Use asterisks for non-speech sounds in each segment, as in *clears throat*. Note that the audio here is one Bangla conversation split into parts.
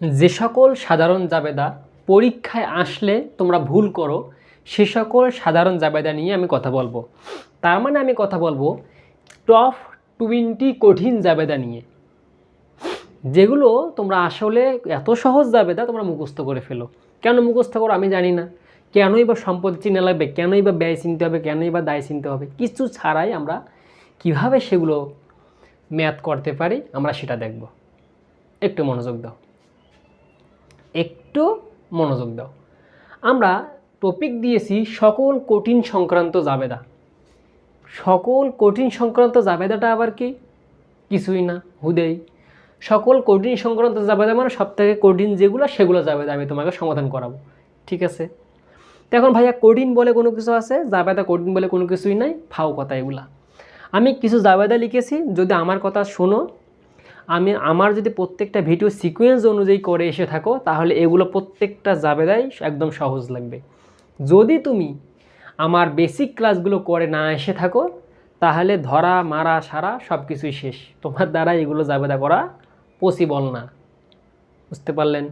যে সকল সাধারণ জাবেদা পরীক্ষায় আসলে তোমরা ভুল করো, সে সকল সাধারণ জাবেদা নিয়ে আমি কথা বলব। তার মানে আমি কথা বলব টপ টোয়েন্টি কঠিন জাবেদা নিয়ে। যেগুলো তোমরা আসলে এত সহজ জাবেদা তোমরা মুখস্থ করে ফেলো। কেন মুখস্থ করো আমি জানি না। কেনই বা সম্পদ চিনে লাগবে, কেনই বা ব্যয় চিনতে হবে, কেনই বা দায় চিনতে হবে, কিছু ছাড়াই আমরা কীভাবে সেগুলো ম্যাথ করতে পারি, আমরা সেটা দেখব। একটু মনোযোগ দাও। একটু মনোযোগ দাও। আমরা টপিক দিয়েছি সকল কঠিন সংক্রান্ত জাবেদা। সকল কঠিন সংক্রান্ত জাবেদাটা আবার কি? কিছুই না, হুদেই। সকল কঠিন সংক্রান্ত জাবেদা মানে সব থেকে কঠিন যেগুলো, সেগুলো জাবেদা আমি তোমাকে সমাধান করাবো। ঠিক আছে? তো এখন ভাইয়া কঠিন বলে কোনো কিছু আছে? জাবেদা কঠিন বলে কোনো কিছুই নাই? ফাও কথা এগুলা। আমি কিছু জাবেদা লিখেছি, যদি আমার কথা শোনো আমি আমার যদি প্রত্যেকটা ভিডিও সিকোয়েন্স অনুযায়ী করে এসে থাকো, তাহলে এগুলো প্রত্যেকটা জাবেদাই একদম সহজ লাগবে। যদি তুমি আমার বেসিক ক্লাসগুলো করে না এসে থাকো, তাহলে ধরা, মারা, সারা সব কিছুই শেষ। তোমার দ্বারা এগুলো জাবেদা করা পসিবল না। বুঝতে পারলেন?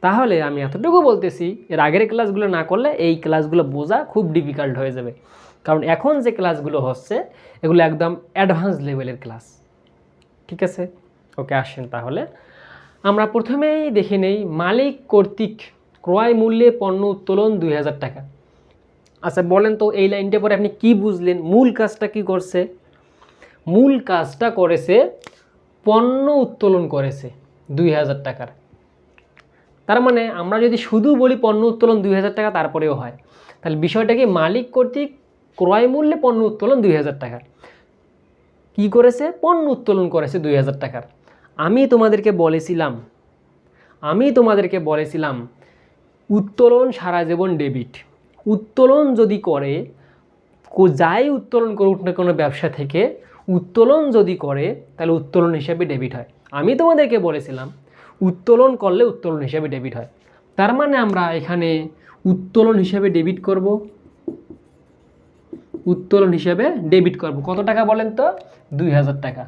তাহলে আমি এতটুকু বলতেছি, এর আগের ক্লাসগুলো না করলে এই ক্লাসগুলো বোঝা খুব ডিফিকাল্ট হয়ে যাবে। কারণ এখন যে ক্লাসগুলো হচ্ছে, এগুলো একদম অ্যাডভান্স লেভেলের ক্লাস ঠিক আছে? ওকে, আসেন তাহলে। আমরা প্রথমেই দেখে নেই মালিক কর্তৃক ক্রয় মূল্যে পণ্য উত্তোলন দুই হাজার টাকা। আচ্ছা বলেন তো এই লাইনটা পরে আপনি কি বুঝলেন? মূল কাজটা কি করছে? মূল কাজটা করেছে, পণ্য উত্তোলন করেছে দুই হাজার টাকার। তার মানে আমরা যদি শুধু বলি পণ্য উত্তোলন দুই হাজার টাকা, তারপরেও হয়। তাহলে বিষয়টা কি মালিক কর্তৃক ক্রয় মূল্যে পণ্য উত্তোলন দুই হাজার টাকার? কি করেছে? পণ্য উত্তোলন করেছে দুই হাজার টাকার। আমি তোমাদেরকে বলেছিলাম, আমি তোমাদেরকে বলেছিলাম, উত্তোলন সারা জীবন ডেবিট উত্তোলন যদি করে যাই উত্তোলন করুক না কোনো ব্যবসা থেকে, উত্তোলন যদি করে, তাহলে উত্তোলন হিসাবে ডেবিট হয়। আমি তোমাদেরকে বলেছিলাম, উত্তোলন করলে উত্তোলন হিসাবে ডেবিট হয়। তার মানে আমরা এখানে উত্তোলন হিসাবে ডেবিট করব। উত্তোলন হিসাবে ডেবিট করব। কত টাকা বলেন তো? দুই হাজার টাকা।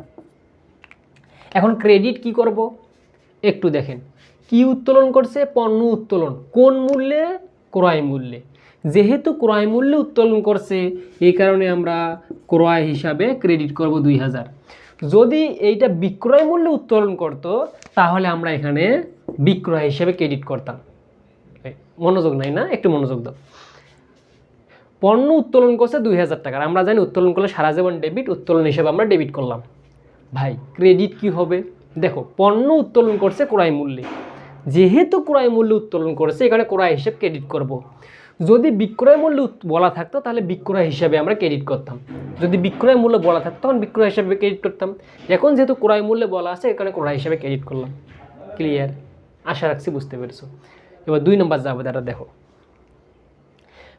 এখন ক্রেডিট কি করব? একটু দেখেন। কি উত্তোলন করছে? পণ্য উত্তোলন। কোন মূল্যে? ক্রয় মূল্যে। যেহেতু ক্রয় মূল্যে উত্তোলন করছে, এই কারণে আমরা ক্রয় হিসাবে ক্রেডিট করব দুই হাজার। যদি এইটা বিক্রয় মূল্যে উত্তোলন করতো, তাহলে আমরা এখানে বিক্রয় হিসাবে ক্রেডিট করতাম। মনোযোগ নাই না? একটু মনোযোগ দাও। পণ্য উত্তোলন করছে দুই হাজার টাকার আমরা জানি উত্তোলন করলে সারা জীবন ডেবিট উত্তোলন হিসেবে আমরা ডেবিট করলাম। ভাই ক্রেডিট কি হবে? দেখো, পণ্য উত্তোলন করছে ক্রয় মূল্যে। যেহেতু ক্রয় মূল্য উত্তোলন করেছে, এখানে ক্রয় হিসেব ক্রেডিট করব। যদি বিক্রয় মূল্য বলা থাকতো, তাহলে বিক্রয় হিসাবে আমরা ক্রেডিট করতাম। যদি বিক্রয় মূল্য বলা থাকতো, তখন বিক্রয় হিসাবে ক্রেডিট করতাম। এখন যেহেতু ক্রয় মূল্যে বলা আছে, এখানে ক্রয় হিসাবে ক্রেডিট করলাম। ক্লিয়ার আশা রাখছি বুঝতে পেরেছ। এবার দুই নম্বর যাবে তারা দেখো।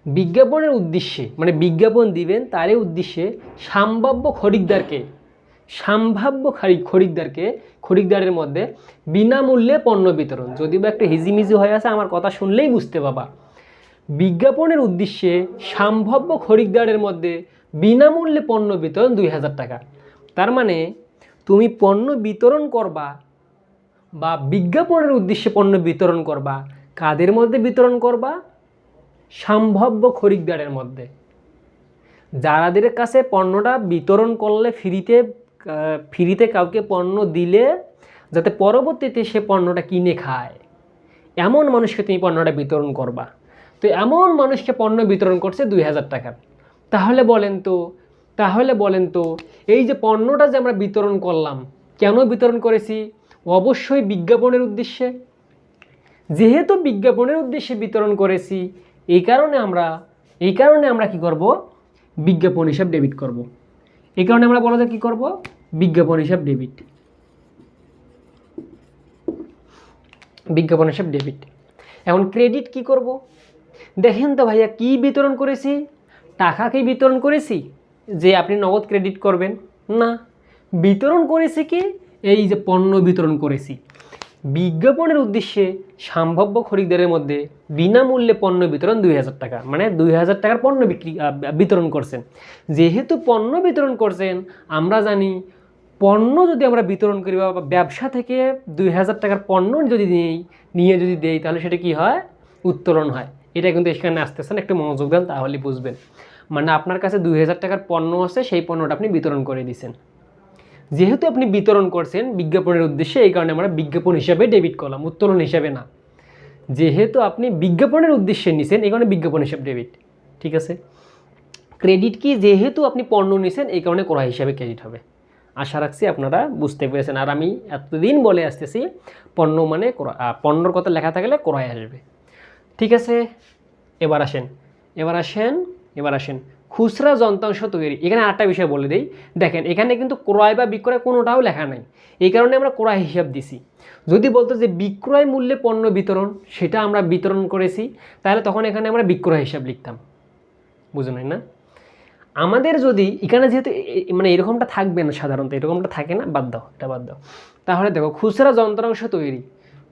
বিজ্ঞাপনের উদ্দেশ্যে মানে বিজ্ঞাপন দিবেন তারই উদ্দেশ্যে সম্ভাব্য খরিদ্দারকে, সম্ভাব্য খারি, খরিদ্দারকে, খরিদ্দারের মধ্যে বিনামূল্যে পণ্য বিতরণ। যদি বা একটু হিজিমিজি হয়ে আছে, আমার কথা শুনলেই বুঝতে পাবা। বিজ্ঞাপনের উদ্দেশ্যে সম্ভাব্য খরিদ্দারের মধ্যে বিনামূল্যে পণ্য বিতরণ দুই হাজার টাকা। তার মানে তুমি পণ্য বিতরণ করবা বা বিজ্ঞাপনের উদ্দেশ্যে পণ্য বিতরণ করবা, কাদের মধ্যে বিতরণ করবা? সম্ভাব্য খরিদ্দারের মধ্যে। যারাদের কাছে পণ্যটা বিতরণ করলে ফ্রিতে ফ্রিতে কাউকে পণ্য দিলে যাতে পরবর্তীতে সে পণ্যটা কিনে খায়। এমন মানুষকে তুমি পণ্যটা বিতরণ করবা। তো এমন মানুষকে পণ্য বিতরণ করছে দুই হাজার টাকার তাহলে বলেন তো, তাহলে বলেন তো, এই যে পণ্যটা যে আমরা বিতরণ করলাম, কেন বিতরণ করেছি? অবশ্যই বিজ্ঞাপনের উদ্দেশ্যে। যেহেতু বিজ্ঞাপনের উদ্দেশ্যে বিতরণ করেছি এই কারণে আমরা, এই কারণে আমরা কি করব? বিজ্ঞাপন হিসাব ডেবিট করব। এই কারণে আমরা বলা যায় কী করব? বিজ্ঞাপন হিসাব ডেবিট বিজ্ঞাপন হিসাব ডেবিট এখন ক্রেডিট কি করব? দেখেন তো ভাইয়া, কি বিতরণ করেছি? টাকা কি বিতরণ করেছি? যে আপনি নগদ ক্রেডিট করবেন? না। বিতরণ করেছি কি? এই যে পণ্য বিতরণ করেছি। বিজ্ঞাপনের উদ্দেশ্যে সম্ভাব্য খরিদ্দারের মধ্যে বিনামূল্যে পণ্য বিতরণ দুই হাজার টাকা মানে দুই হাজার টাকার পণ্য বিক্রি বিতরণ করছেন। যেহেতু পণ্য বিতরণ করছেন, আমরা জানি পণ্য যদি আমরা বিতরণ করি বা ব্যবসা থেকে দুই হাজার টাকার পণ্য যদি নিই, নিয়ে যদি দেই, তাহলে সেটা কি হয়? উত্তোলন হয়। এটা কিন্তু এখানে আসতেছে না একটু মনোযোগ দেন তাহলে বুঝবেন। মানে আপনার কাছে দুই হাজার টাকার পণ্য আছে, সেই পণ্যটা আপনি বিতরণ করে দিয়েছেন যেহেতু আপনি বিতরণ করছেন, বিজ্ঞাপনের উদ্দেশ্যে এই কারণে আমরা বিজ্ঞাপন হিসাবে ডেবিট করলাম, উত্তোলন হিসাবে না। যেহেতু আপনি বিজ্ঞাপনের উদ্দেশ্যে নিছেন, এই কারণে বিজ্ঞাপন হিসাবে ডেবিট ঠিক আছে? ক্রেডিট কি? যেহেতু আপনি পণ্য নিছেন, এই কারণে ক্রয় হিসাবে ক্রেডিট হবে। আশা রাখছি আপনারা বুঝতে পেরেছেন। আর আমি এতদিন বলে আসতেছি, পণ্য মানে পণ্যর কথা লেখা থাকলে ক্রয় আসবে। ঠিক আছে? এবার আসেন এবার আসেন এবার আসেন। খুচরা যন্ত্রাংশ তৈরি। এখানে আরেকটা বিষয় বলে দিই। দেখেন, এখানে কিন্তু ক্রয় বা বিক্রয় কোনোটাও লেখা নাই। এই কারণে আমরা ক্রয় হিসাব দিছি। যদি বলতো যে বিক্রয় মূল্যে পণ্য বিতরণ, সেটা আমরা বিতরণ করেছি, তাহলে তখন এখানে আমরা বিক্রয় হিসাব লিখতাম। বুঝুন না? আমাদের যদি এখানে যেহেতু মানে এরকমটা থাকবে না সাধারণত, এরকমটা থাকে না, বাদ দাও, এটা বাদ দাও। তাহলে দেখো, খুচরা যন্ত্রাংশ তৈরি।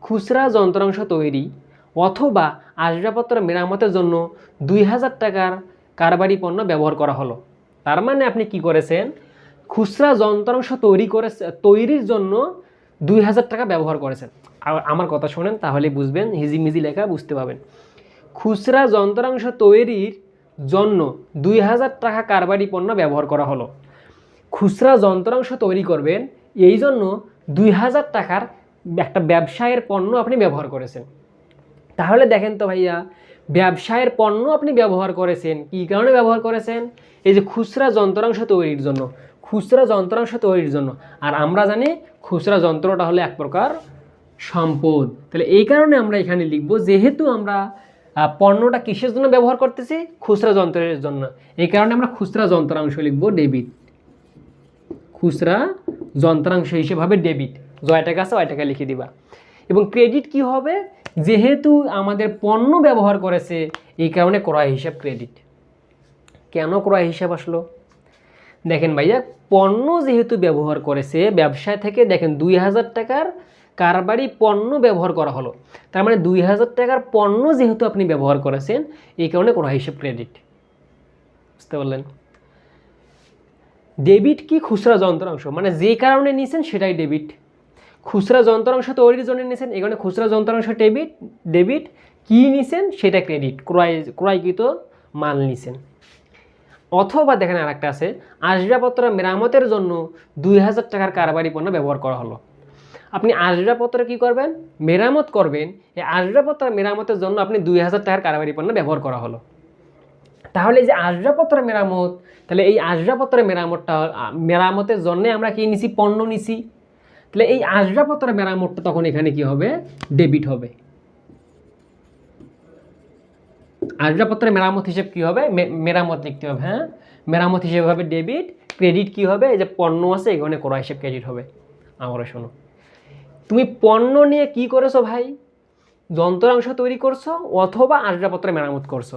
খুচরা যন্ত্রাংশ তৈরি অথবা আসবাবপত্র মেরামতের জন্য দুই হাজার টাকার কারবারি পণ্য ব্যবহার করা হলো। তার মানে আপনি কি করেছেন? খুচরা যন্ত্রাংশ তৈরি করে তৈরির জন্য দুই হাজার টাকা ব্যবহার করেছেন। আমার কথা শোনেন, তাহলে বুঝবেন, হিজিমিজি লেখা বুঝতে পারবেন খুচরা যন্ত্রাংশ তৈরির জন্য দুই হাজার টাকা কারবারি পণ্য ব্যবহার করা হলো। খুচরা যন্ত্রাংশ তৈরি করবেন, এই জন্য দুই হাজার টাকার একটা ব্যবসায়ের পণ্য আপনি ব্যবহার করেছেন। তাহলে দেখেন তো ভাইয়া ব্যবসায়ের পণ্য আপনি ব্যবহার করেছেন, কী কারণে ব্যবহার করেছেন? এই যে খুচরা যন্ত্রাংশ তৈরির জন্য, খুচরা যন্ত্রাংশ তৈরির জন্য। আর আমরা জানি খুচরা যন্ত্রটা হলো এক প্রকার সম্পদ। তাহলে এই কারণে আমরা এখানে লিখব, যেহেতু আমরা পণ্যটা কিসের জন্য ব্যবহার করতেছি? খুচরা যন্ত্রের জন্য। এই কারণে আমরা খুচরা যন্ত্রাংশ লিখব ডেবিট। খুচরা যন্ত্রাংশ হিসেবে হবে ডেবিট। জয় টাকা আছে ওয় টাকা লিখে দিবা। এবং ক্রেডিট কি হবে? যেহেতু আমাদের পণ্য ব্যবহার করেছে, এই কারণে ক্রয় হিসাব ক্রেডিট কেন ক্রয় হিসাব আসলো? দেখেন ভাইয়া, পণ্য যেহেতু ব্যবহার করেছে, ব্যবসায় থেকে দেখেন দুই হাজার টাকার কারবারি পণ্য ব্যবহার করা হলো। তার মানে দুই হাজার টাকার পণ্য যেহেতু আপনি ব্যবহার করেছেন, এই কারণে ক্রয় হিসাব ক্রেডিট বুঝতে পারলেন? ডেবিট কি খুচরা যন্ত্রাংশ? মানে যে কারণে নিয়েছেন সেটাই ডেবিট খুচরা যন্ত্রাংশ তৈরির জন্য নিয়েছেন এখানে খুচরা যন্ত্রাংশ ডেবিট ডেবিট কী নিছেন, সেটা ক্রেডিট, ক্রয়, ক্রয়কৃত মাল নিছেন। অথবা দেখেন আর একটা আছে, আসবাবপত্র মেরামতের জন্য দুই হাজার টাকার কারবারি পণ্য ব্যবহার করা হলো। আপনি আসবাবপত্র কী করবেন? মেরামত করবেন, এই আসবাবপত্র মেরামতের জন্য আপনি দুই হাজার টাকার কারবারি পণ্য ব্যবহার করা হলো। তাহলে যে আসবাবপত্র মেরামত, তাহলে এই আসবাবপত্র মেরামতটা মেরামতের জন্য আমরা কি নিছি? পণ্য নিছি। তাহলে এই আসবাবপত্র মেরামতটা তখন এখানে কি হবে? ডেবিট হবে। আসবাবপত্রের মেরামত হিসেব কি হবে? মেরামত লিখতে হবে হ্যাঁ? মেরামত হিসেবে হবে ডেবিট ক্রেডিট কি হবে? এই যে পণ্য আছে, এখানে করা হিসেব ক্রেডিট হবে। আমরা শোনো। তুমি পণ্য নিয়ে কি করেছ ভাই? যন্ত্রাংশ তৈরি করছ অথবা আসবাবপত্র মেরামত করছ?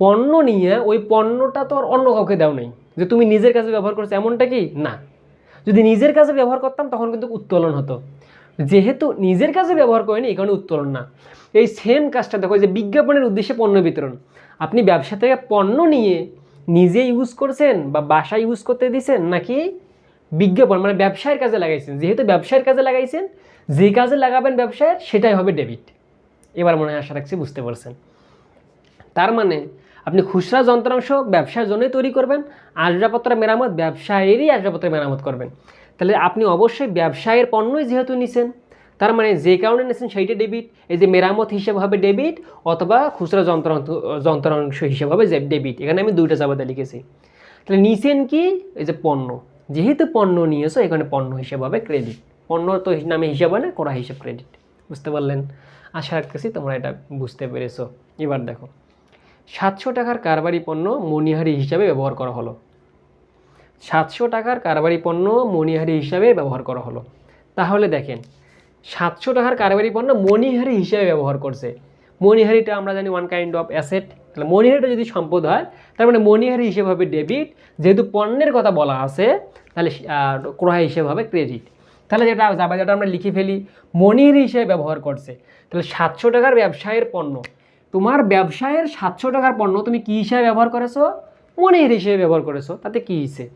পণ্য নিয়ে ওই পণ্যটা তো আর অন্য কাউকে দাও নেই। যে তুমি নিজের কাছে ব্যবহার করছ, এমনটা কি? না। যদি নিজের কাজে ব্যবহার করতাম, তখন কিন্তু উত্তোলন হতো। যেহেতু নিজের কাজে ব্যবহার করেনি, এই কারণে উত্তোলন না। এই সেম কাজটা দেখো যে বিজ্ঞাপনের উদ্দেশ্যে পণ্য বিতরণ। আপনি ব্যবসা থেকে পণ্য নিয়ে নিজে ইউজ করছেন বা বাসায় ইউজ করতে দিছেন, নাকি বিজ্ঞাপন মানে ব্যবসায়ের কাজে লাগাইছেন? যেহেতু ব্যবসায়ের কাজে লাগাইছেন, যে কাজে লাগাবেন ব্যবসায়ের, সেটাই হবে ডেবিট এবার মনে হয় আশা রাখছি বুঝতে পারছেন। তার মানে আপনি খুচরা যন্ত্রাংশ ব্যবসার জন্যই তৈরি করবেন আসবাবপত্র মেরামত ব্যবসায়েরই আসবাবপত্র মেরামত করবেন। তাহলে আপনি অবশ্যই ব্যবসায়ের পণ্যই যেহেতু নিছেন, তার মানে যে কারণে নিছেন সেইটা ডেবিট এই যে মেরামত হিসেবে হবে ডেবিট অথবা খুচরা যন্ত্রাংশ যন্ত্রাংশ হিসেবে হবে ডেবিট এখানে আমি দুইটা চাপাতে লিখেছি। তাহলে নিছেন কি? এই যে পণ্য, যেহেতু পণ্য নিয়েছো, এখানে পণ্য হিসেবে হবে ক্রেডিট পণ্য তো নামে হিসাব না, করা হিসাব ক্রেডিট বুঝতে পারলেন? আশা রাখতেছি তোমরা এটা বুঝতে পেরেছ। এবার দেখো। সাতশো টাকার কারবারি পণ্য মণিহারি হিসাবে ব্যবহার করা হলো। সাতশো টাকার কারবারি পণ্য মণিহারি হিসাবে ব্যবহার করা হলো। তাহলে দেখেন, সাতশো টাকার কারবারি পণ্য মণিহারি হিসাবে ব্যবহার করছে। মণিহারিটা আমরা জানি ওয়ান কাইন্ড অফ অ্যাসেট তাহলে মণিহারিটা যদি সম্পদ হয়, তার মানে মণিহারি হিসেবে হবে ডেবিট যেহেতু পণ্যের কথা বলা আছে, তাহলে ক্রয় হিসেবে হবে ক্রেডিট তাহলে যেটা যাবে যেটা আমরা লিখে ফেলি মনিহারি হিসেবে ব্যবহার করছে। তাহলে সাতশো টাকার ব্যবসায়ের পণ্য তোমার ব্যবসায়ের সাতশো টাকার পণ্য তুমি কী হিসাবে ব্যবহার করেছ? মনের হিসেবে ব্যবহার করেছ, তাতে কী হিসেবে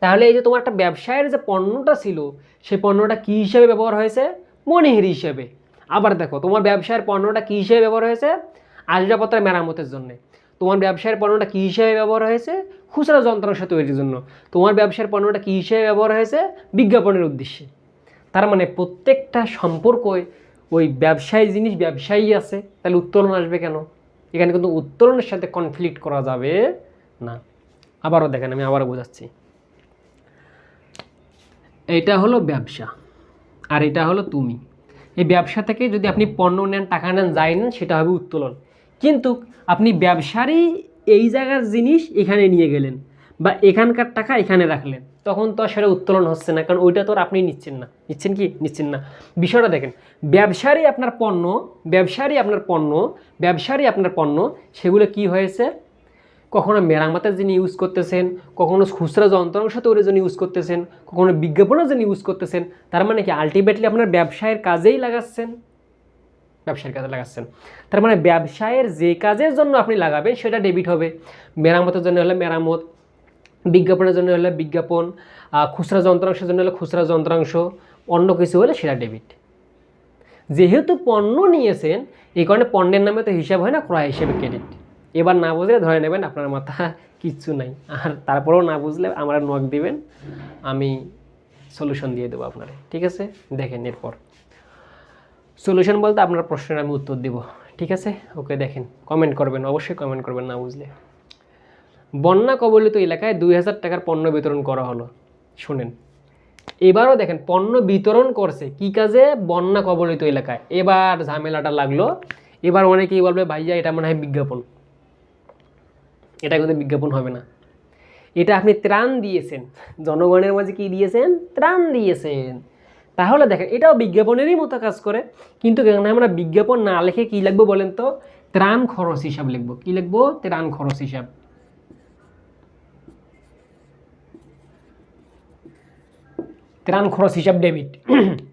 তাহলে এই যে তোমার একটা ব্যবসায়ের যে পণ্যটা ছিল সেই পণ্যটা কী হিসেবে ব্যবহার হয়েছে? মনিহারি হিসেবে। আবার দেখো, তোমার ব্যবসায়ের পণ্যটা কী হিসেবে ব্যবহার হয়েছে? আসবাবপত্রের মেরামতের জন্য। তোমার ব্যবসায়ের পণ্যটা কী হিসেবে ব্যবহার হয়েছে? খুচরা যন্ত্রাংশ তৈরির জন্য। তোমার ব্যবসায়ের পণ্যটা কী হিসেবে ব্যবহার হয়েছে? বিজ্ঞাপনের উদ্দেশ্যে। তার মানে প্রত্যেকটা সম্পর্কই ওই ব্যবসায়ী জিনিস ব্যবসায়ী আছে, তাহলে উত্তোলন আসবে কেন? এখানে কিন্তু উত্তোলনের সাথে কনফ্লিক্ট করা যাবে না। আবারও দেখেন, আমি আবারও বোঝাচ্ছি। এটা হলো ব্যবসা, আর এটা হলো তুমি। এই ব্যবসা থেকে যদি আপনি পণ্য নেন, টাকা নেন, যাই নেন, সেটা হবে উত্তোলন। কিন্তু আপনি ব্যবসারই এই জায়গার জিনিস এখানে নিয়ে গেলেন। বা এখানকার টাকা এখানে রাখলেন, তখন তো আর সেটা উত্তোলন হচ্ছে না, কারণ ওইটা তো আর আপনি নিচ্ছেন না। নিচ্ছেন কি? নিচ্ছেন না। বিষয়টা দেখেন, ব্যবসারই আপনার পণ্য, ব্যবসারই আপনার পণ্য, ব্যবসারই আপনার পণ্য, সেগুলো কি হয়েছে? কখনো মেরামতের জন্য ইউজ করতেছেন, কখনো খুচরা যন্ত্রাংশ তৈরির জন্য ইউজ করতেছেন, কখনো বিজ্ঞাপনের জন্য ইউজ করতেছেন, তার মানে কি আলটিমেটলি আপনার ব্যবসায়ের কাজেই লাগাচ্ছেন? ব্যবসায়ের কাজে লাগাচ্ছেন। তার মানে ব্যবসায়ের যে কাজের জন্য আপনি লাগাবেন, সেটা ডেবিট হবে। মেরামতের জন্য হলে মেরামত বিজ্ঞাপনের জন্য হলে বিজ্ঞাপন খুচরা যন্ত্রাংশের জন্য হলে খুচরা যন্ত্রাংশ, অন্য কিছু হলে সেটা ডেবিট। যেহেতু পণ্য নিয়েছেন, এই কারণে পণ্যের নামে তো হিসাব হয় না, ক্রয় হিসেবে ক্রেডিট। এবার না বুঝলে ধরে নেবেন, আপনার মাথা কিচ্ছু নাই। আর তারপরেও না বুঝলে আমার নক দিবেন, আমি সলিউশন দিয়ে দেবো আপনারে, ঠিক আছে? দেখেন এরপর। সলিউশন বলতে আপনার প্রশ্নের আমি উত্তর দেব, ঠিক আছে? ওকে দেখেন কমেন্ট করবেন, অবশ্যই কমেন্ট করবেন না বুঝলে। বন্যা কবলিত এলাকায় দুই হাজার টাকার পণ্য বিতরণ করা হলো। শুনেন। এবারও দেখেন, পণ্য বিতরণ করছে। কি কাজে? বন্যা কবলিত এলাকায়। এবার ঝামেলাটা লাগল। এবার অনেকেই বলবে ভাইয়া এটা মনে হয় বিজ্ঞাপন। এটা কিন্তু বিজ্ঞাপন হবে না। এটা আপনি ত্রাণ দিয়েছেন। জনগণের মাঝে কি দিয়েছেন? ত্রাণ দিয়েছেন। তাহলে দেখেন, এটাও বিজ্ঞাপনেরই মতো কাজ করে। কিন্তু আমরা বিজ্ঞাপন না লিখে কী লিখব বলেন তো? ত্রাণ খরচ হিসাব লিখব। কী লিখব? ত্রাণ খরচ হিসাব। ত্রাণ খরচ হিসাব ডেবিট *clears throat*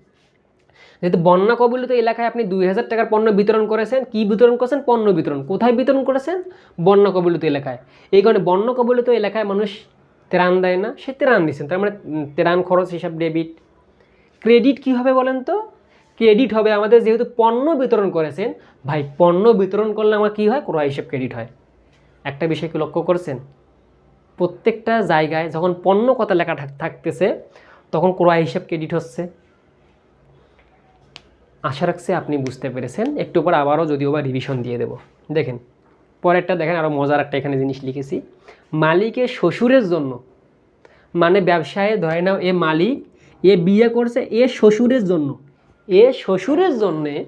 যেহেতু বন্যা কবলিত এলাকায় আপনি দুই হাজার টাকার পণ্য বিতরণ করেছেন, কি বিতরণ করেছেন? পণ্য বিতরণ। কোথায় বিতরণ করেছেন? বন্যা কবলিত এলাকায়। এই কারণে বন্যা কবলিত এলাকায় মানুষ ত্রাণ দেয় না, সে ত্রাণ দিচ্ছেন তার মানে ত্রাণ খরচ হিসাব ডেবিট ক্রেডিট কি হবে বলেন তো? ক্রেডিট হবে আমাদের যেহেতু পণ্য বিতরণ করেছেন, ভাই, পণ্য বিতরণ করলে আমার কি হয়? ক্রয় হিসাব ক্রেডিট হয়। একটা বিষয় কি লক্ষ্য করছেন? প্রত্যেকটা জায়গায় যখন পণ্য কথা লেখা থাক- থাকতেছে তখন ক্রয় হিসাব ক্রেডিট হচ্ছে। আশা রাখছি আপনি বুঝতে পেরেছেন। একটু পর আবারও যদিও বা রিভিশন দিয়ে দেব। দেখেন, পরেরটা দেখেন আরও মজার একটা এখানে জিনিস লিখেছি। মালিকের শ্বশুরের জন্য মানে ব্যবসায় ধরে নাও এ মালিক, এ বিয়ে করছে এ শ্বশুরের জন্য। এ শ্বশুরের জন্যে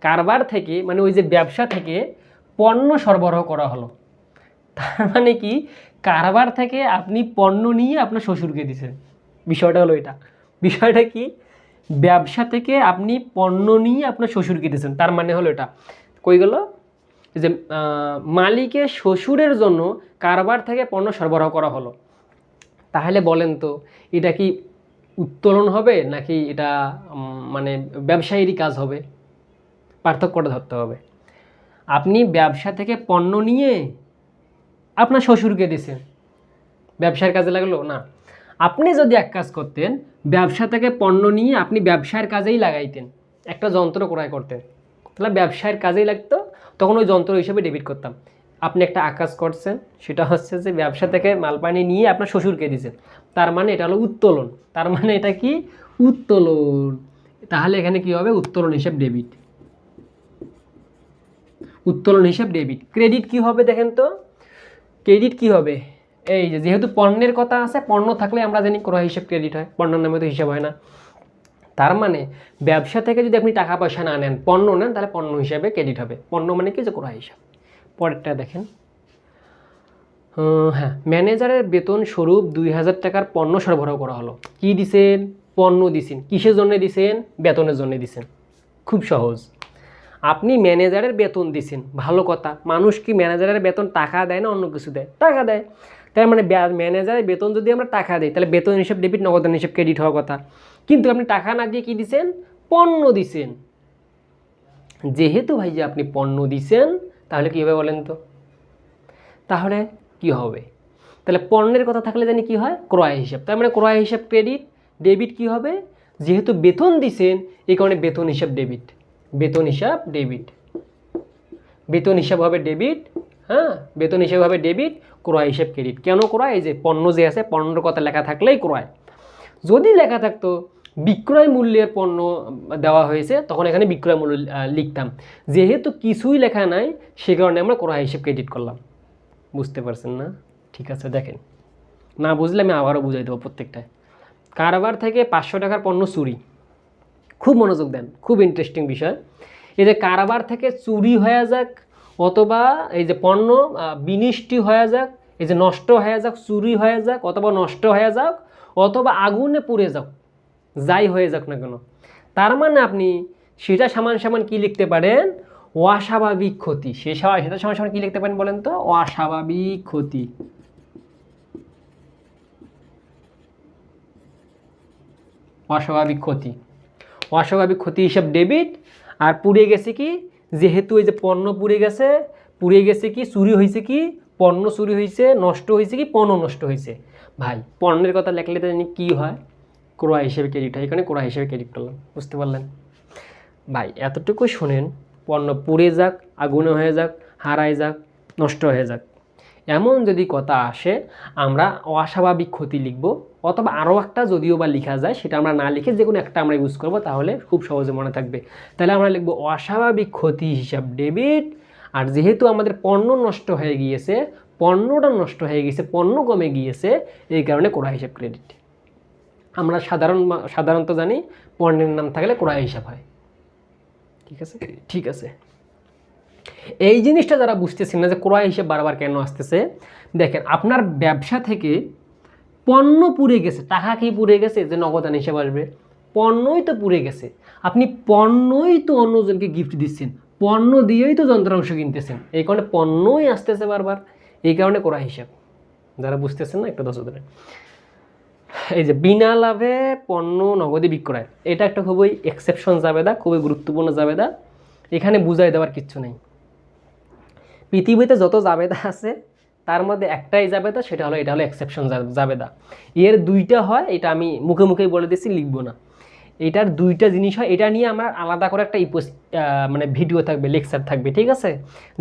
কারবার থেকে মানে ওই যে ব্যবসা থেকে পণ্য সরবরাহ করা হলো। তার মানে কি? কারবার থেকে আপনি পণ্য নিয়ে আপনার শ্বশুরকে দিছেন। বিষয়টা হলো এটা। বিষয়টা কি? ব্যবসা থেকে আপনি পণ্য নিয়ে আপনার শ্বশুরকে দিয়েছেন তার মানে হলো এটা। কই গেল? যে মালিকের শ্বশুরের জন্য কারবার থেকে পণ্য সরবরাহ করা হলো। তাহলে বলেন তো, এটা কি উত্তোলন হবে নাকি এটা মানে ব্যবসায়ীরই কাজ হবে? পার্থক্যটা ধরতে হবে। আপনি ব্যবসা থেকে পণ্য নিয়ে আপনার শ্বশুরকে দিয়েছেন। ব্যবসার কাজে লাগল? না। আপনি যদি এক কাজ করতেন, ব্যবসা থেকে পণ্য নিয়ে আপনি ব্যবসার কাজেই লাগাইতেন, একটা যন্ত্র ক্রয় করতেন। তাহলে ব্যবসার কাজেই লাগতো, তখন ওই যন্ত্র হিসেবে ডেবিট করতাম। আপনি একটা আকাশ করছেন, সেটা হচ্ছে যে ব্যবসা থেকে মালপানি নিয়ে আপনার শ্বশুরকে দিয়েছেন তার মানে এটা হলো উত্তোলন। তার মানে এটা কি? উত্তোলন। তাহলে এখানে কি হবে? উত্তোলন হিসাব ডেবিট উত্তোলন হিসাব ডেবিট ক্রেডিট কি হবে দেখেন তো? ক্রেডিট কি হবে? এই যে, যেহেতু পণ্যের কথা আছে, পণ্য থাকলে আমরা জানি ক্রয় হিসাব ক্রেডিট হয়, পণ্যের নামে তো হিসাব হয় না। তার মানে ব্যবসা থেকে যদি আপনি টাকা পয়সা না নেন, পণ্য নেন, তাহলে পণ্য হিসাবে ক্রেডিট হবে। পণ্য মানে কি? যে ক্রয় হিসাব। পরেরটা দেখেন। হ্যাঁ ম্যানেজারের বেতন স্বরূপ দুই হাজার টাকার পণ্য সরবরাহ করা হলো। কি দিছেন? পণ্য দিছেন। কিসের জন্য দিছেন? বেতনের জন্য দিছেন। খুব সহজ। আপনি ম্যানেজারের বেতন দিছেন। ভালো কথা। মানুষ কি ম্যানেজারের বেতন টাকা দেয় না অন্য কিছু দেয়? টাকা দেয়। তার মানে ম্যানেজারের বেতন যদি আমরা টাকা দিই, তাহলে বেতন হিসেব ডেবিট নগদান হিসেব ক্রেডিট হওয়ার কথা। কিন্তু আপনি টাকা না দিয়ে কি দিছেন? পণ্য দিছেন। যেহেতু ভাই যে আপনি পণ্য দিছেন, তাহলে কী হবে বলেন তো? তাহলে কি হবে? তাহলে পণ্যের কথা থাকলে জানি কি হয়? ক্রয় হিসাব। তার মানে ক্রয় হিসাব ক্রেডিট ডেবিট কি হবে? যেহেতু বেতন দিছেন, এই কারণে বেতন হিসাব ডেবিট বেতন হিসাব ডেবিট বেতন হিসাব হবে ডেবিট হ্যাঁ বেতন হিসাব হবে ডেবিট, ক্রয় হিসেব ক্রেডিট। কেন ক্রয়? এই যে পণ্য যে আছে, পণ্যর কথা লেখা থাকলেই ক্রয়। যদি লেখা থাকতো, বিক্রয় মূল্যের পণ্য দেওয়া হয়েছে, তখন এখানে বিক্রয় মূল্য লিখতাম। যেহেতু কিছুই লেখা নাই, সে কারণে আমরা ক্রয় হিসেব ক্রেডিট করলাম। বুঝতে পারছেন না? ঠিক আছে, দেখেন। না বুঝলে আমি আবারও বুঝাই দেবো প্রত্যেকটায়। কারবার থেকে পাঁচশো টাকার পণ্য চুরি। খুব মনোযোগ দেন, খুব ইন্টারেস্টিং বিষয়। এই যে কারবার থেকে চুরি হয়ে যাক অথবা এই যে পণ্য বিনিষ্টি হয়ে যাক, এই যে নষ্ট হয়ে যাক, চুরি হয়ে যাক, অথবা নষ্ট হয়ে যাক, অথবা আগুনে পুড়ে যাক, যাই হয়ে যাক না কেন। তার মানে আপনি সেটা সমান সামান কি লিখতে পারেন? অস্বাভাবিক ক্ষতি। সে, সেটা সমান সমান কি লিখতে পারেন বলেন তো? অস্বাভাবিক ক্ষতি। অস্বাভাবিক ক্ষতি। অস্বাভাবিক ক্ষতি হিসাব ডেবিট, আর পুড়ে গেছে কি? যেহেতু এই যে পণ্য পুড়ে গেছে পুড়ে গেছে কি, চুরি হয়েছে কি, পণ্য চুরি হয়েছে নষ্ট হয়েছে কি, পণ্য নষ্ট হয়েছে ভাই, পণ্যের কথা লেখলে জানি কী হয়? ক্রয় হিসেবে ক্রেডিট হয়। এখানে ক্রয় হিসেবে ক্রেডিট করলাম, বুঝতে পারলেন? ভাই, এতটুকু শোনেন, পণ্য পুড়ে যাক, আগুনে হয়ে যাক, হারায় যাক, নষ্ট হয়ে যাক। এমন যদি কথা আসে, আমরা অস্বাভাবিক ক্ষতি লিখব। অথবা আরও একটা যদিও বা লেখা যায়, সেটা আমরা না লিখে যে কোনো একটা আমরা ইউজ করব, তাহলে খুব সহজে মনে থাকবে। তাহলে আমরা লিখব, অস্বাভাবিক ক্ষতি হিসাব ডেবিট আর যেহেতু আমাদের পণ্য নষ্ট হয়ে গিয়েছে, পণ্যটা নষ্ট হয়ে গিয়েছে, পণ্য কমে গিয়েছে, এই কারণে কোড়া হিসাব ক্রেডিট আমরা সাধারণ সাধারণত জানি, পণ্যের নাম থাকলে ক্রয় হিসাব হয়। ঠিক আছে? ঠিক আছে। এই জিনিসটা যারা বুঝতেছেন না যে ক্রয় হিসেব বারবার কেন আসতেছে, দেখেন, আপনার ব্যবসা থেকে পণ্য পুড়ে গেছে। টাকা কি পুড়ে গেছে? যে নগদান হিসেব আসবে পণ্যই তো পুড়ে গেছে। আপনি পণ্যই তো অন্যজনকে গিফট দিচ্ছেন। পণ্য দিয়েই তো যন্ত্রাংশ কিনতেছেন। এই কারণে পণ্যই আসতেছে বারবার। এই কারণে করা হিসাব। যারা বুঝতেছেন না, একটা দশ ধরে এই যে, বিনা লাভে পণ্য নগদে বিক্রয়। এটা একটা খুবই এক্সেপশন জাবেদা, খুবই গুরুত্বপূর্ণ জাবেদা। এখানে বুঝাই দেওয়ার কিচ্ছু নেই। পৃথিবীতে যত জাবেদা আছে তার মধ্যে একটাই জাবেদা, সেটা হলো, এটা হলো এক্সেপশন জাবেদা। এর দুইটা হয়, এটা আমি মুখে মুখেই বলে দিচ্ছি, লিখব না। এটার দুইটা জিনিস হয়, এটা নিয়ে আমার আলাদা করে একটা মানে ভিডিও থাকবে লেকচার থাকবে, ঠিক আছে?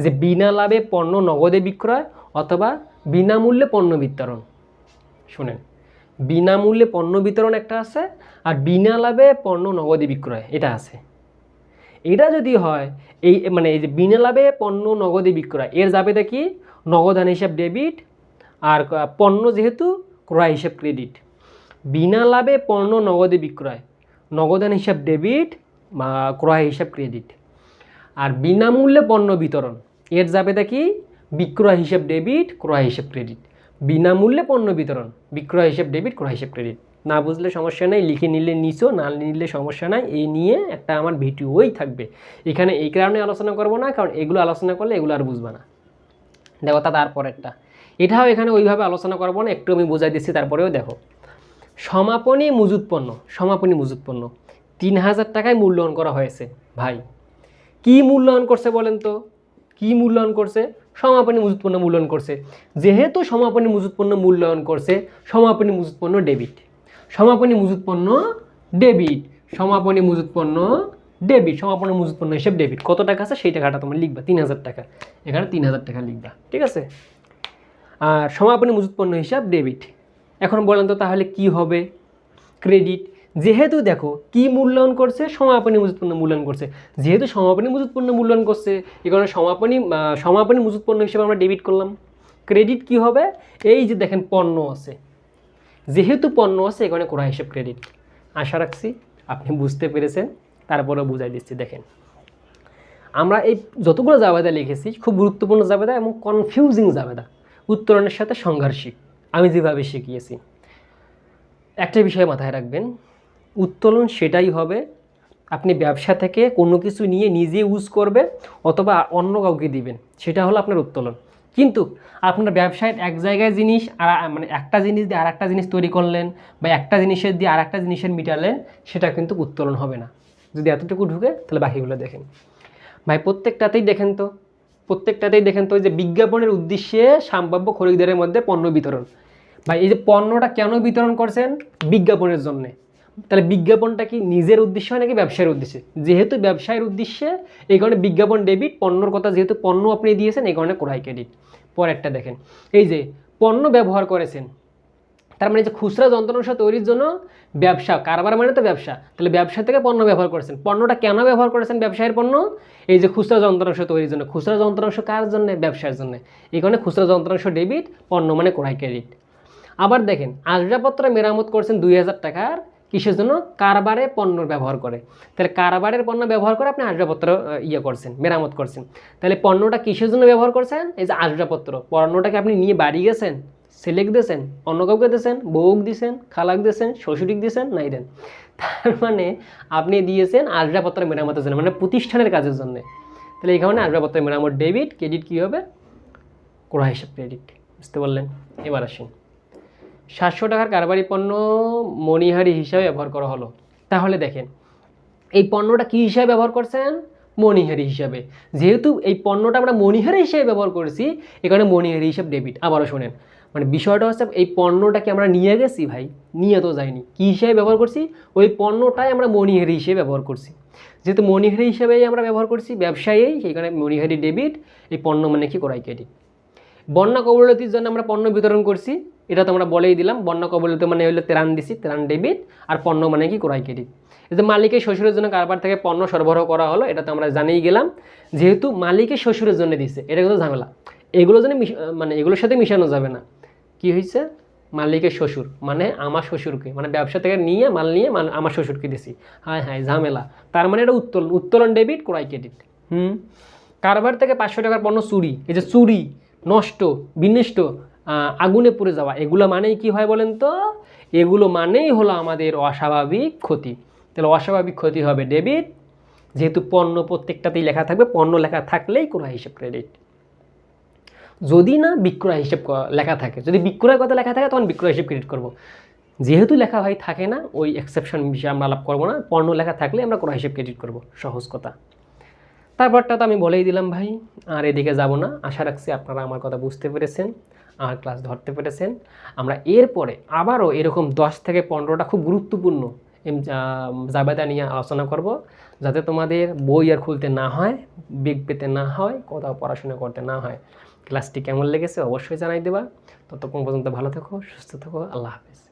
যে বিনা লাভে পণ্য নগদে বিক্রয় অথবা বিনামূল্যে পণ্য বিতরণ। শুনেন, বিনামূল্যে পণ্য বিতরণ একটা আছে, আর বিনা লাভে পণ্য নগদে বিক্রয়, এটা আছে। এটা যদি হয়, এই মানে এই যে বিনা লাভে পণ্য নগদে বিক্রয়, এর যাবে কি? নগদান হিসাব ডেবিট আর পণ্য যেহেতু ক্রয় হিসাব ক্রেডিট। বিনা লাভে পণ্য নগদে বিক্রয়, নগদান হিসাব ডেবিট ক্রয় হিসাব ক্রেডিট। আর বিনামূল্যে পণ্য বিতরণ, এর যাবে কি? বিক্রয় হিসাব ডেবিট, ক্রয় হিসাব ক্রেডিট। বিনামূল্যে পণ্য বিতরণ, বিক্রয় হিসাব ডেবিট, ক্রয় হিসাব ক্রেডিট। না বুঝলে সমস্যা নাই, লিখে নিলে নিচো না নিলে সমস্যা নাই, এই নিয়ে একটা আমার ভিডিওই থাকবে। এখানে এই কারণে আলোচনা করব না, কারণ এগুলো আলোচনা করলে এগুলো আর বুঝবে না। দেখো তা তারপরেরটা। এটাও এখানে ওইভাবে আলোচনা করব না, একটু আমি বুঝাই দিচ্ছি, তারপরেও দেখো। সমাপনী মজুত পণ্য সমাপনী মজুত পণ্য তিন হাজার টাকায় মূল্যায়ন করা হয়েছে, ভাই। কি মূল্যায়ন করছে বলেন তো? কি মূল্যায়ন করছে? সমাপনী মজুত পণ্য মূল্যায়ন করছে। যেহেতু সমাপনী মজুত পণ্য মূল্যায়ন করছে, সমাপনী মজুত পণ্য ডেবিট। সমাপনী মজুত পণ্য ডেবিট। সমাপনী মজুত পণ্য ডেবিট সমাপনী মজুত পণ্য হিসেবে ডেবিট কত টাকা আছে? সেই টাকাটা তোমরা লিখবা, তিন হাজার টাকা। এখানে তিন হাজার টাকা লিখবা, ঠিক আছে? আর সমাপনী মজুত পণ্য হিসাব ডেবিট এখন বলেন তো তাহলে কি হবে? ক্রেডিট যেহেতু দেখো, কি মূল্যায়ন করছে? সমাপনী মজুত পণ্য মূল্যায়ন করছে। যেহেতু সমাপনী মজুত পণ্য মূল্যায়ন করছে এই কারণে সমাপনী সমাপনী মজুত পণ্য হিসেবে আমরা ডেবিট করলাম। ক্রেডিট কি হবে? এই যে দেখেন পণ্য আছে। যেহেতু পণ্য আছে এখানে করা হিসেব ক্রেডিট আশা রাখছি আপনি বুঝতে পেরেছেন। তারপরেও বুঝাই দিচ্ছি, দেখেন। আমরা এই যতগুলো জাবেদা লিখেছি, খুব গুরুত্বপূর্ণ জাবেদা এবং কনফিউজিং জাবেদা, উত্তরণের সাথে সংঘর্ষিক, আমি যেভাবে শিখিয়েছি। একটা বিষয় মাথায় রাখবেন, উত্তোলন সেটাই হবে, আপনি ব্যবসা থেকে কোনো কিছু নিয়ে নিজে ইউজ করবে অথবা অন্য কাউকে দিবেন, সেটা হলো আপনার উত্তোলন। কিন্তু আপনার ব্যবসায় এক জায়গায় জিনিস আর মানে একটা জিনিস দিয়ে আর একটা জিনিস তৈরি করলেন বা একটা জিনিসের দিয়ে আর একটা জিনিসের মিটালেন, সেটা কিন্তু উত্তোলন হবে না। যদি এতটুকু ঢুকে, তাহলে বাকিগুলো দেখেন। ভাই, প্রত্যেকটাতেই দেখেন তো, প্রত্যেকটাতেই দেখেন তো যে বিজ্ঞাপনের উদ্দেশ্যে সম্ভাব্য খরিদারের মধ্যে পণ্য বিতরণ। ভাই, এই যে পণ্যটা কেন বিতরণ করছেন? বিজ্ঞাপনের জন্যে। তাহলে বিজ্ঞাপনটা কি নিজের উদ্দেশ্য হয় নাকি ব্যবসায়ের উদ্দেশ্যে? যেহেতু ব্যবসায়ের উদ্দেশ্যে, এই কারণে বিজ্ঞাপন ডেবিট, পণ্যর কথা যেহেতু পণ্য আপনি দিয়েছেন, এই কারণে ক্রয় ক্রেডিট। পরেরটা দেখেন। এই যে পণ্য ব্যবহার করেছেন তার মানে যে খুচরা যন্ত্রাংশ তৈরির জন্য ব্যবসা, কারবার মানে তো ব্যবসা। তাহলে ব্যবসা থেকে পণ্য ব্যবহার করেছেন। পণ্যটা কেন ব্যবহার করেছেন ব্যবসায়ের পণ্য? এই যে খুচরা যন্ত্রাংশ তৈরির জন্য। খুচরা যন্ত্রাংশ কার জন্য? ব্যবসার জন্য। এই কারণে খুচরা যন্ত্রাংশ ডেবিট, পণ্য মানে ক্রয় ক্রেডিট। আবার দেখেন, আসবাবপত্র মেরামত করছেন দুই হাজার টাকার কিসের জন্য? কারবারে পণ্য ব্যবহার করে। তাহলে কারবারের পণ্য ব্যবহার করে আপনি আসবাবপত্র ইয়ে করছেন, মেরামত করছেন। তাহলে পণ্যটা কিসের জন্য ব্যবহার করছেন? এই যে আসবাবপত্র। পণ্যটাকে আপনি নিয়ে বাড়ি গেছেন? সেলেক দিয়েছেন, অন্য কাউকে দিয়েছেন, বউক দিয়েছেন, খালাক দিয়েছেন, শ্বশুরিক দিয়েছেন, নাই দেন। তার মানে আপনি দিয়েছেন আসবাবপত্র মেরামতের জন্য মানে প্রতিষ্ঠানের কাজের জন্য। তাহলে এই কারণে আসবাবপত্র মেরামত ডেবিট, ক্রেডিট কী হবে? ক্রয় হিসাব ক্রেডিট, বুঝতে পারলেন? এবার আসুন। সাতশো টাকার কারবারি পণ্য মণিহারি হিসাবে ব্যবহার করা হলো। তাহলে দেখেন, এই পণ্যটা কী হিসাবে ব্যবহার করছেন? মণিহারি হিসাবে। যেহেতু এই পণ্যটা আমরা মণিহারি হিসাবে ব্যবহার করেছি, এখানে মণিহারি হিসাব ডেবিট। আবারও শোনেন মানে বিষয়টা হচ্ছে এই পণ্যটাকে আমরা নিয়ে গেছি ভাই, নিয়ে তো যাইনি। কী হিসাবে ব্যবহার করছি? ওই পণ্যটাই আমরা মণিহারি হিসেবে ব্যবহার করছি। যেহেতু মণিহারি হিসেবেই আমরা ব্যবহার করছি ব্যবসায়ী সেইখানে মণিহারি ডেবিট, এই পণ্য মানে কি করাই ক্রেডিট বন্যা কবলতির জন্য আমরা পণ্য বিতরণ করছি, এটা তো আমরা বলেই দিলাম। বন্যা কবলতি মানে হলো ত্রাণ দিছি, ত্রাণ ডেবিট, আর পণ্য মানে কি ক্রয় ক্রেডিট যে মালিকের শ্বশুরের জন্য কারবার থেকে পণ্য সরবরাহ করা হলো, এটা তো আমরা জানিয়ে গেলাম। যেহেতু মালিকের শ্বশুরের জন্য দিছে, এটা কিন্তু ঝামেলা। এগুলো মিশ- মানে এগুলোর সাথে মিশানো যাবে না। কি হয়েছে মালিকের শ্বশুর মানে আমার শ্বশুরকে মানে ব্যবসা থেকে নিয়ে, মাল নিয়ে আমার শ্বশুরকে দিছি। হ্যাঁ হ্যাঁ ঝামেলা। তার মানে এটা উত্তোলন উত্তোলন ডেবিট ক্রয় ক্রেডিট হুম? কারবার থেকে পাঁচশো টাকার পণ্য চুরি। এই যে চুরি, নষ্ট, বিনষ্ট আগুনে পুড়ে যাওয়া, এগুলো মানেই কি হয় বলেন তো? এগুলো মানেই হলো আমাদের অস্বাভাবিক ক্ষতি। তাহলে অস্বাভাবিক ক্ষতি হবে ডেবিট যেহেতু পণ্য প্রত্যেকটাতেই লেখা থাকবে, পণ্য লেখা থাকলেই ক্রয় হিসেব ক্রেডিট যদি না বিক্রয় হিসেব লেখা থাকে, যদি বিক্রয় কথা লেখা থাকে, তখন বিক্রয় হিসেব ক্রেডিট করব। যেহেতু লেখা হয়, থাকে না, ওই এক্সেপশন বিষয়ে আমরা আলাপ করব না, পণ্য লেখা থাকলে আমরা ক্রয় হিসেব ক্রেডিট করব, সহজ কথা। তারপরটা তো আমি বলেই দিলাম ভাই, আর এদিকে যাব না। আশা রাখছি আপনারা আমার কথা বুঝতে পেরেছেন, আর ক্লাস ধরতে পেরেছেন। আমরা এরপরে আবারও এরকম দশ থেকে পনেরোটা খুব গুরুত্বপূর্ণ জাবেদা নিয়ে আলোচনা করব, যাতে তোমাদের বই আর খুলতে না হয় বেগ পেতে না হয়, কোথাও পড়াশোনা করতে না হয়। ক্লাসটি কেমন লেগেছে অবশ্যই জানাই দেবা। ততক্ষণ পর্যন্ত ভালো থেকো সুস্থ থেকো আল্লাহ হাফেজ।